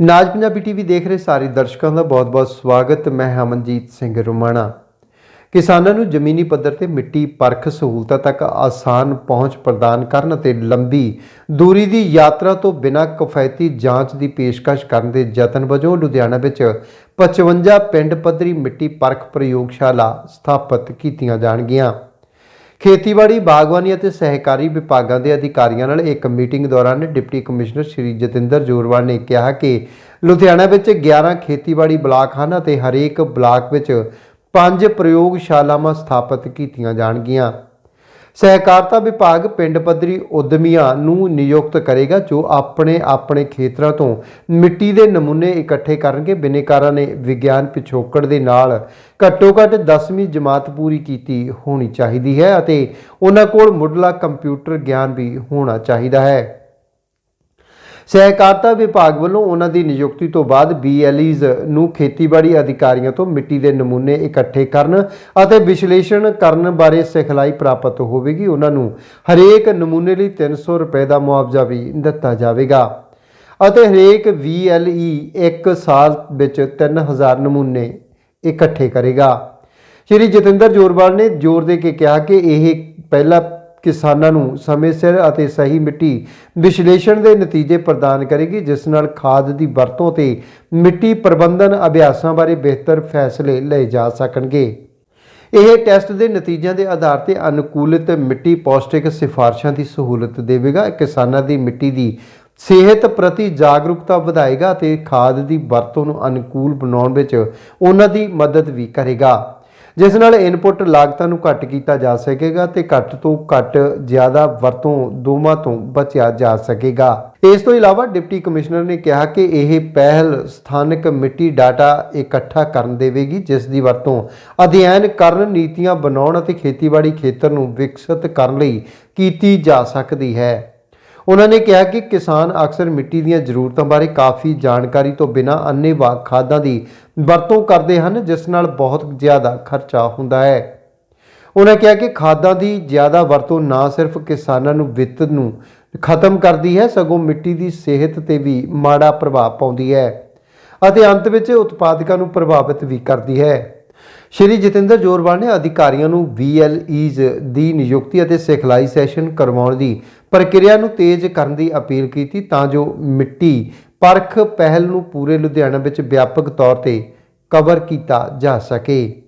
ਨਾਜ Punjabi TV ਦੇਖ ਰਹੇ ਸਾਰੇ ਦਰਸ਼ਕਾਂ ਦਾ ਬਹੁਤ-ਬਹੁਤ ਸਵਾਗਤ। ਮੈਂ ਹਮਨਜੀਤ ਸਿੰਘ ਰੁਮਾਣਾ। ਕਿਸਾਨਾਂ ਨੂੰ ਜ਼ਮੀਨੀ ਪੱਧਰ ਤੇ ਮਿੱਟੀ ਪਰਖ ਸਹੂਲਤਾਂ ਤੱਕ ਆਸਾਨ ਪਹੁੰਚ ਪ੍ਰਦਾਨ ਕਰਨ ਅਤੇ ਲੰਬੀ ਦੂਰੀ ਦੀ ਯਾਤਰਾ ਤੋਂ ਬਿਨਾਂ ਕਿਫਾਇਤੀ ਜਾਂਚ ਦੀ ਪੇਸ਼ਕਸ਼ ਕਰਨ ਦੇ ਯਤਨ ਵਜੋਂ ਲੁਧਿਆਣਾ ਵਿੱਚ 55 ਪਿੰਡ ਪੱਧਰੀ ਮਿੱਟੀ ਪਰਖ ਪ੍ਰਯੋਗਸ਼ਾਲਾ ਸਥਾਪਿਤ ਕੀਤੀਆਂ ਜਾਣਗੀਆਂ। ਖੇਤੀਬਾੜੀ ਬਾਗਵਾਨੀ ਅਤੇ ਸਹਿਕਾਰੀ ਵਿਭਾਗਾਂ ਦੇ ਅਧਿਕਾਰੀਆਂ ਨਾਲ ਇੱਕ ਮੀਟਿੰਗ ਦੌਰਾਨ ਡਿਪਟੀ ਕਮਿਸ਼ਨਰ ਸ਼੍ਰੀ ਜਤਿੰਦਰ ਜੋਰਵਾਲ ਨੇ ਕਿਹਾ ਕਿ ਲੁਧਿਆਣਾ ਵਿੱਚ 11 ਖੇਤੀਬਾੜੀ ਬਲਾਕ ਹਨ ਅਤੇ ਹਰੇਕ ਬਲਾਕ ਵਿੱਚ ਪੰਜ ਪ੍ਰਯੋਗਸ਼ਾਲਾਵਾਂ ਸਥਾਪਿਤ ਕੀਤੀਆਂ ਜਾਣਗੀਆਂ। ਸਹਿਕਾਰਤਾ ਵਿਭਾਗ ਪਿੰਡ ਪੱਧਰੀ ਉਦਮੀਆਂ ਨੂੰ ਨਿਯੁਕਤ ਕਰੇਗਾ, ਜੋ ਆਪਣੇ ਆਪਣੇ ਖੇਤਰਾਂ ਤੋਂ ਮਿੱਟੀ ਦੇ ਨਮੂਨੇ ਇਕੱਠੇ ਕਰਨਗੇ। ਬਿਨੇਕਾਰਾਂ ਨੇ ਵਿਗਿਆਨ ਪਿਛੋਕੜ ਦੇ ਨਾਲ ਘੱਟੋ ਘੱਟ 10ਵੀਂ ਜਮਾਤ ਪੂਰੀ ਕੀਤੀ ਹੋਣੀ ਚਾਹੀਦੀ ਹੈ ਅਤੇ ਉਹਨਾਂ ਕੋਲ ਮੁੱਢਲਾ ਕੰਪਿਊਟਰ ਗਿਆਨ ਵੀ ਹੋਣਾ ਚਾਹੀਦਾ ਹੈ। ਸਹਿਕਾਰਤਾ ਵਿਭਾਗ ਵੱਲੋਂ ਉਹਨਾਂ ਦੀ ਨਿਯੁਕਤੀ ਤੋਂ ਬਾਅਦ ਬੀਐਲਈਜ਼ ਨੂੰ ਖੇਤੀਬਾੜੀ ਅਧਿਕਾਰੀਆਂ ਤੋਂ ਮਿੱਟੀ ਦੇ ਨਮੂਨੇ ਇਕੱਠੇ ਕਰਨ ਅਤੇ ਵਿਸ਼ਲੇਸ਼ਣ ਕਰਨ ਬਾਰੇ ਸਿਖਲਾਈ ਪ੍ਰਾਪਤ ਹੋਵੇਗੀ। ਉਹਨਾਂ ਨੂੰ ਹਰੇਕ ਨਮੂਨੇ ਲਈ 300 ਰੁਪਏ ਦਾ ਮੁਆਵਜ਼ਾ ਵੀ ਦਿੱਤਾ ਜਾਵੇਗਾ। ਅਤੇ ਹਰੇਕ VLE ਇੱਕ ਸਾਲ ਵਿੱਚ 3000 ਨਮੂਨੇ ਇਕੱਠੇ ਕਰੇਗਾ। ਸ਼੍ਰੀ ਜਤਿੰਦਰ ਜੋਰਵਾਲ ਨੇ ਜ਼ੋਰ ਦੇ ਕੇ ਕਿਹਾ ਕਿ ਇਹ ਪਹਿਲਾ ਕਿਸਾਨਾਂ ਨੂੰ ਸਮੇਂ ਸਿਰ ਅਤੇ ਸਹੀ ਮਿੱਟੀ ਵਿਸ਼ਲੇਸ਼ਣ ਦੇ ਨਤੀਜੇ ਪ੍ਰਦਾਨ ਕਰੇਗੀ, ਜਿਸ ਨਾਲ ਖਾਦ ਦੀ ਵਰਤੋਂ ਤੇ ਮਿੱਟੀ ਪ੍ਰਬੰਧਨ ਅਭਿਆਸਾਂ ਬਾਰੇ ਬਿਹਤਰ ਫੈਸਲੇ ਲਏ ਜਾ ਸਕਣਗੇ। ਇਹ ਟੈਸਟ ਦੇ ਨਤੀਜਿਆਂ ਦੇ ਆਧਾਰ ਤੇ ਅਨੁਕੂਲਿਤ ਮਿੱਟੀ ਪੌਸ਼ਟਿਕ ਸਿਫਾਰਸ਼ਾਂ ਦੀ ਸਹੂਲਤ ਦੇਵੇਗਾ। ਕਿਸਾਨਾਂ ਦੀ ਮਿੱਟੀ ਦੀ ਸਿਹਤ ਪ੍ਰਤੀ ਜਾਗਰੂਕਤਾ ਵਧਾਏਗਾ ਅਤੇ ਖਾਦ ਦੀ ਵਰਤੋਂ ਨੂੰ ਅਨੁਕੂਲ ਬਣਾਉਣ ਵਿੱਚ ਉਹਨਾਂ ਦੀ ਮਦਦ ਵੀ ਕਰੇਗਾ। ਜਿਸ ਨਾਲ ਇਨਪੁਟ ਲਾਗਤਾਂ ਨੂੰ ਘੱਟ ਕੀਤਾ ਜਾ ਸਕੇਗਾ ਤੇ ਘੱਟ ਤੋਂ ਘੱਟ ਜ਼ਿਆਦਾ ਵਰਤੋਂ ਦੋਵਾਂ ਤੋਂ ਬਚਿਆ ਜਾ ਸਕੇਗਾ। ਇਸ ਤੋਂ ਇਲਾਵਾ ਡਿਪਟੀ ਕਮਿਸ਼ਨਰ ਨੇ ਕਿਹਾ ਕਿ ਇਹ ਪਹਿਲ ਸਥਾਨਕ ਮਿੱਟੀ ਡਾਟਾ ਇਕੱਠਾ ਕਰਨ ਦੇਵੇਗੀ, ਜਿਸ ਦੀ ਵਰਤੋਂ ਅਧਿਐਨ ਕਰਨ, ਨੀਤੀਆਂ ਬਣਾਉਣ ਅਤੇ ਖੇਤੀਬਾੜੀ ਖੇਤਰ ਨੂੰ ਵਿਕਸਿਤ ਕਰਨ ਲਈ ਕੀਤੀ ਜਾ ਸਕਦੀ ਹੈ। ਉਹਨਾਂ ਨੇ ਕਿਹਾ ਕਿ ਕਿਸਾਨ ਅਕਸਰ ਮਿੱਟੀ ਦੀਆਂ ਜ਼ਰੂਰਤਾਂ ਬਾਰੇ ਕਾਫੀ ਜਾਣਕਾਰੀ ਤੋਂ ਬਿਨਾਂ ਅੰਨ੍ਹੇਵਾਹ ਖਾਦਾਂ ਦੀ ਵਰਤੋਂ ਕਰਦੇ ਹਨ, ਜਿਸ ਨਾਲ ਬਹੁਤ ਜ਼ਿਆਦਾ ਖਰਚਾ ਹੁੰਦਾ ਹੈ। ਉਹਨਾਂ ਕਿਹਾ ਕਿ ਖਾਦਾਂ ਦੀ ਜ਼ਿਆਦਾ ਵਰਤੋਂ ਨਾ ਸਿਰਫ ਕਿਸਾਨਾਂ ਨੂੰ ਵਿੱਤ ਨੂੰ ਖਤਮ ਕਰਦੀ ਹੈ, ਸਗੋਂ ਮਿੱਟੀ ਦੀ ਸਿਹਤ ਤੇ ਵੀ ਮਾੜਾ ਪ੍ਰਭਾਵ ਪਾਉਂਦੀ ਹੈ ਅਤੇ ਅੰਤ ਵਿੱਚ ਉਤਪਾਦਕਾਂ ਨੂੰ ਪ੍ਰਭਾਵਿਤ ਵੀ ਕਰਦੀ ਹੈ। ਸ਼੍ਰੀ ਜਤਿੰਦਰ ਜੋਰਵਾਲ ਨੇ ਅਧਿਕਾਰੀਆਂ ਨੂੰ VLEs ਦੀ ਨਿਯੁਕਤੀ ਅਤੇ ਸਿਖਲਾਈ ਸੈਸ਼ਨ ਕਰਵਾਉਣ ਦੀ ਪ੍ਰਕਿਰਿਆ ਨੂੰ ਤੇਜ਼ ਕਰਨ ਦੀ ਅਪੀਲ ਕੀਤੀ ਤਾਂ ਜੋ ਮਿੱਟੀ ਪਰਖ ਪਹਿਲ ਨੂੰ ਪੂਰੇ ਲੁਧਿਆਣਾ ਵਿੱਚ ਵਿਆਪਕ ਤੌਰ ਤੇ ਕਵਰ ਕੀਤਾ ਜਾ ਸਕੇ।